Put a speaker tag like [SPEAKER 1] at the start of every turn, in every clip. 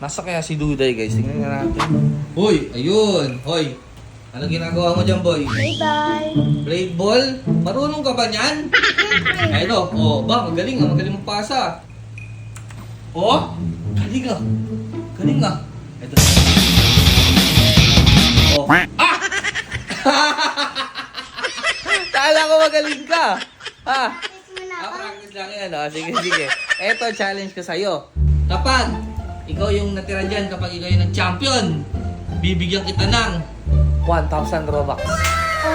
[SPEAKER 1] Nasa kaya si Duday guys? Tingnan nga natin. Hoy, ayun. Hoy. Ano ginagawa mo dyan, boy?
[SPEAKER 2] Bye-bye.
[SPEAKER 1] Blade ball? Marunong ka ba niyan? Ayun o. Oh, ba, magaling ah. Magaling mo pasa. Oh, galing ah. Galing ah. Ito. Oh. Ah! Kala ko magaling ka. Ah. Ah, practice lang yan. Oh. Sige, sige. Eto, challenge ko sa'yo. Kapag ikaw yung natira dyan, kapag ikaw yung nag-champion, bibigyan kita ng 1,000 Robux.
[SPEAKER 2] Oh.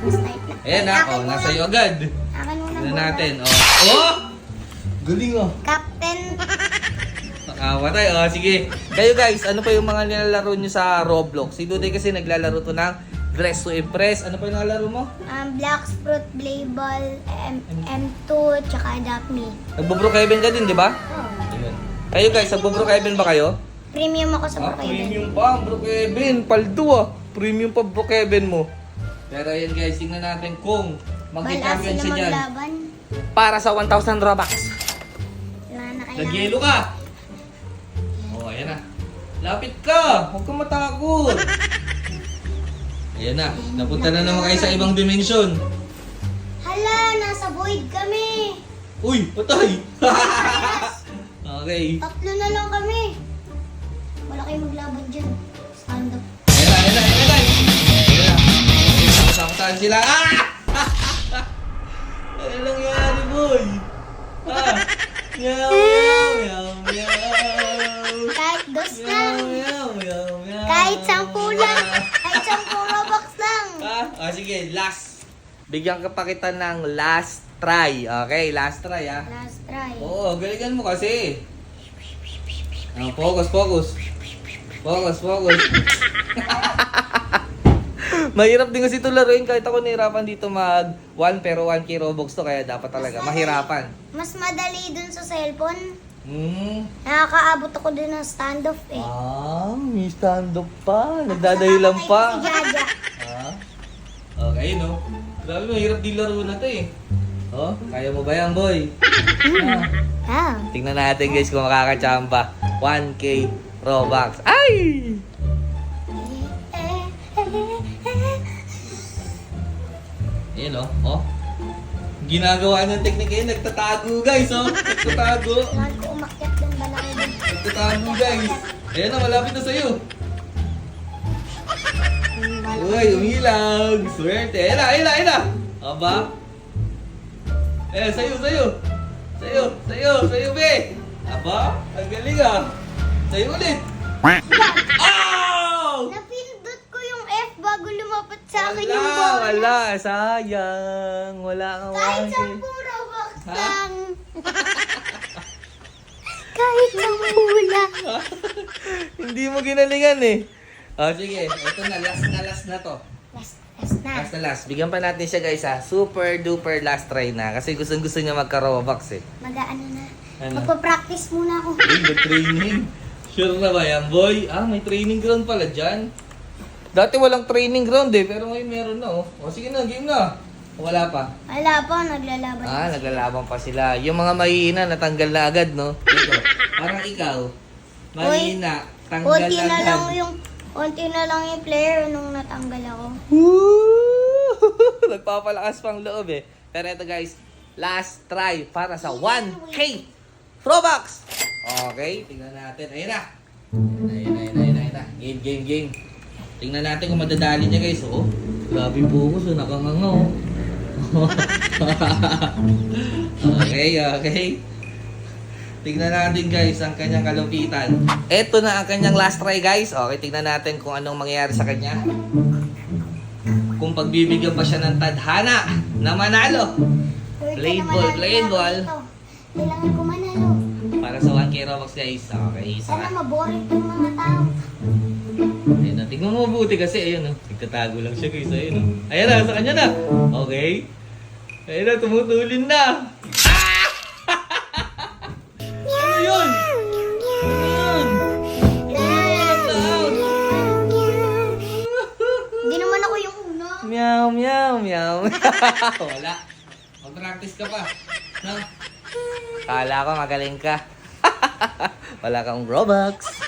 [SPEAKER 2] Na.
[SPEAKER 1] Ayan na,
[SPEAKER 2] Akin
[SPEAKER 1] oh, nasa iyo agad.
[SPEAKER 2] Akin muna.
[SPEAKER 1] Natin, oh. Oh! Galing oh.
[SPEAKER 2] Captain.
[SPEAKER 1] Nakamatay, oh. Sige. Kayo guys, ano pa yung mga nilalaro nyo sa Roblox? Si Duday kasi naglalaro to ng Dress to Impress. Ano pa yung nilalaro mo?
[SPEAKER 2] Um, Black Fruit, Play Ball, M M2, tsaka Adopt Me.
[SPEAKER 1] Nagbubro Kevin ka din, di ba?
[SPEAKER 2] Oh.
[SPEAKER 1] Kayo guys, nagbubro Kevin ba kayo?
[SPEAKER 2] Premium ako sa
[SPEAKER 1] Ah,
[SPEAKER 2] Brookhaven.
[SPEAKER 1] premium pa, Bro Kevin. Paldo ah. Premium pa, Bro Kevin mo. Pero ayun guys, tingnan natin kung
[SPEAKER 2] sila
[SPEAKER 1] siya dyan.
[SPEAKER 2] maglaban.
[SPEAKER 1] Para sa 1,000 Robux.
[SPEAKER 2] Wala na kailangan.
[SPEAKER 1] Nag-yelo ka. Oh, ayan na. Lapit ka. Huwag kang matakot. Ayan na. Napunta na naman kayo sa ibang dimension.
[SPEAKER 2] Hala, nasa void kami.
[SPEAKER 1] Uy, patay. okay.
[SPEAKER 2] Tatlo na lang kami. Wala kayong maglaban dyan. Stand up.
[SPEAKER 1] Ayan ayan ayan. Ayan. Ayan na, masaktan sila. Ah! ano nangyari, boy? Ah! Meow, meow, meow, meow.
[SPEAKER 2] Kahit dos
[SPEAKER 1] Meow,
[SPEAKER 2] lang.
[SPEAKER 1] meow, meow, meow.
[SPEAKER 2] Kahit sampu lang. Kahit sampu Robux lang.
[SPEAKER 1] Ah, ah, sige, last. Bigyan ka pa kita ng last try. Okay, last try ah.
[SPEAKER 2] Last try.
[SPEAKER 1] Oo, galingan mo kasi. Ah, focus, focus. Focus, focus. Mahirap din kasi ito laruin kahit ako nahirapan dito mag 1 pero 1k Robux to kaya dapat talaga mahirapan.
[SPEAKER 2] Mas madali dun sa cellphone.
[SPEAKER 1] Hmm.
[SPEAKER 2] Nakakaabot ako din ng standoff eh.
[SPEAKER 1] Ah, may stand-up pa. Nagdadahilan pa. Ah? Okay, no? Grabe, mahirap din laro na to eh. Oh, kaya mo ba yan, boy? Ah.
[SPEAKER 2] Ah.
[SPEAKER 1] Tingnan natin guys kung makakachamba. 1K Robux. Ay! Ayan oh. oh. Ginagawa niyang teknik eh. Nagtatago guys oh. Nagtatago.
[SPEAKER 2] Ko umakyat.
[SPEAKER 1] Nagtatago guys. Ayan na, malapit na sa'yo. Uy, umilag. Swerte. Ayan na, ayan na, ayan na. Aba. Eh, sa'yo, sa'yo. Sa'yo, sa'yo, sa'yo, be. Aba, ang galing ah. Sa'yo ulit. Ow!
[SPEAKER 2] Napindot ko yung F bago lumapat sa akin
[SPEAKER 1] Wala,
[SPEAKER 2] yung ball.
[SPEAKER 1] wala. Sayang. Wala kang
[SPEAKER 2] Kahit
[SPEAKER 1] wangke.
[SPEAKER 2] sampung Robux
[SPEAKER 1] Ha?
[SPEAKER 2] lang. Kahit sampu lang.
[SPEAKER 1] Hindi mo ginalingan eh. Oh, sige. Ito na, last na last na to.
[SPEAKER 2] Last, last na.
[SPEAKER 1] Last na last. Bigyan pa natin siya guys ha. Super duper last try na. Kasi gustong gusto niya magka-robux eh.
[SPEAKER 2] Mag-ano na.
[SPEAKER 1] Ano?
[SPEAKER 2] Magpa-practice muna ako.
[SPEAKER 1] Uy, mag-training. Sure na ba yan, boy? Ah, may training ground pala dyan. Dati walang training ground eh, pero ngayon meron na oh. O sige na, game na. O, Wala pa.
[SPEAKER 2] Wala pa, naglalaban.
[SPEAKER 1] Ah, naglalaban pa sila. Yung mga mahihina, natanggal na agad, no? Ito, parang ikaw. Mahihina, tanggal
[SPEAKER 2] Konti na
[SPEAKER 1] agad.
[SPEAKER 2] lang yung konti na lang yung player nung natanggal ako.
[SPEAKER 1] Woo! Nagpapalakas pang loob eh. Pero ito guys, last try para sa 1K Robux! Okay, tingnan natin. Ayun na. Ayun na, ayun na, ayun na, ayun na. Game, game, game. Tingnan natin kung madadali niya guys. Oh, grabe focus. Oh, nakanganga oh. okay, okay. Tingnan natin guys ang kanyang kalupitan. Ito na ang kanyang last try guys. Okay, tingnan natin kung anong mangyayari sa kanya. Kung pagbibigyan pa siya ng tadhana na manalo
[SPEAKER 2] na
[SPEAKER 1] ball,
[SPEAKER 2] ako
[SPEAKER 1] ball.
[SPEAKER 2] Kailangan ko manalo.
[SPEAKER 1] Para sa 1K Robux guys. Okay, isa
[SPEAKER 2] Sana
[SPEAKER 1] ka.
[SPEAKER 2] maboring yung mga tao.
[SPEAKER 1] Ayun na, tingnan mo mabuti kasi ayun oh. Nagtatago lang siya guys. Ayun oh. Ayun na, sa kanya na. Okay. Ayun na, tumutulin na. Ah! ano yun? Ano yun? Yun?
[SPEAKER 2] Hindi naman ako yung una.
[SPEAKER 1] Meow, meow, meow. Wala. Mag-practice ka pa. No? Kala ko magaling ka. Wala kang Robux.